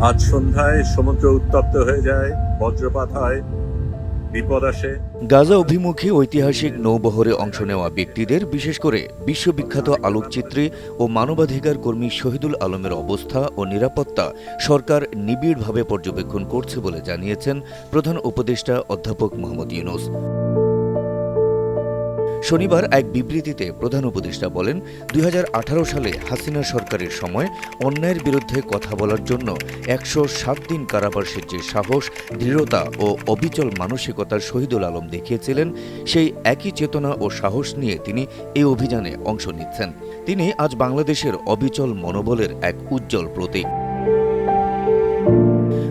আজ সন্ধ্যায় সমুদ্র উত্তপ্ত হয়ে যায়, বজ্রপাত হয়, বিপদ আসে। গাজা অভিমুখী ঐতিহাসিক নৌবহরে অংশ নেওয়া ব্যক্তিদের, বিশেষ করে বিশ্ববিখ্যাত আলোকচিত্রী ও মানবাধিকার কর্মী শহীদুল আলমের অবস্থা ও নিরাপত্তা সরকার নিবিড়ভাবে পর্যবেক্ষণ করছে বলে জানিয়েছেন প্রধান উপদেষ্টা অধ্যাপক মোহাম্মদ ইউনুস। শনিবার এক বিবৃতিতে প্রধান উপদেষ্টা বলেন, দুই হাজার আঠারো সালে হাসিনা সরকারের সময় অন্যায়ের বিরুদ্ধে কথা বলার জন্য একশো সাত দিন কারাবাসের যে সাহস, দৃঢ়তা ও অবিচল মানসিকতার শহীদুল আলম দেখিয়েছিলেন। সেই একই চেতনা ও সাহস নিয়ে তিনি এই অভিযানে অংশ নিচ্ছেন। তিনি আজ বাংলাদেশের অবিচল মনোবলের এক উজ্জ্বল প্রতীক।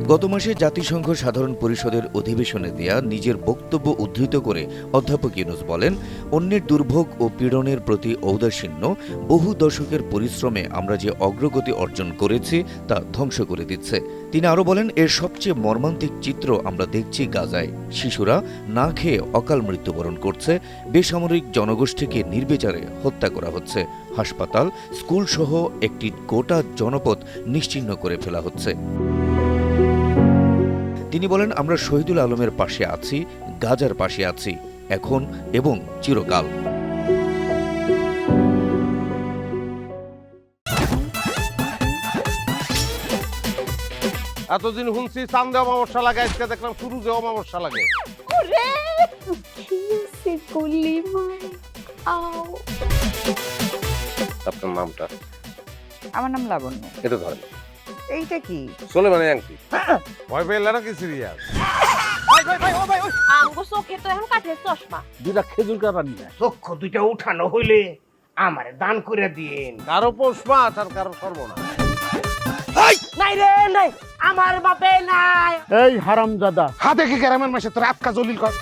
গত মাসে জাতিসংঘ সাধারণ পরিষদের অধিবেশনে দেয়া নিজের বক্তব্য উদ্ধৃত করে অধ্যাপক ইউনুস বলেন, অন্যের দুর্ভোগ ও পীড়নের প্রতি ঔদাসীন্য বহু দশকের পরিশ্রমে আমরা যে অগ্রগতি অর্জন করেছি তা ধ্বংস করে দিচ্ছে। তিনি আরও বলেন, এর সবচেয়ে মর্মান্তিক চিত্র আমরা দেখছি গাজায়। শিশুরা না খেয়ে অকাল মৃত্যুবরণ করছে, বেসামরিক জনগোষ্ঠীকে নির্বিচারে হত্যা করা হচ্ছে। হাসপাতাল, স্কুলসহ একটি গোটা জনপদ নিশ্চিহ্ন করে ফেলা হচ্ছে। তিনি বলেন আমরা শহীদুল আলমের পাশে আছি গাজার পাশে আছি এখন এবং চিরকাল। এতদিন শুনছি চান্দে অমাবস্যা লাগে আজকে দেখলাম শুরুতে অমাবস্যা লাগে। আপনার নামটা? আমার নাম লাবণ্য। এটা ধরেন। এইটা কি? চলে মানে আংটি। ভয় পেলে নাকি সিরিয়াস আঙ্গো চোখে তো এখন কাঠের চশমা। দুটা খেজুর চক্ষু দুইটা উঠানো হইলে আমারে দান করে দিন কারও পোষ মাছ আর কারও সর্বনা নাই রে নাই। আমার বাপে নাই। এই হারামজাদা হাতে কি গ্রামের মাসে তোর আটকা জলিল কর।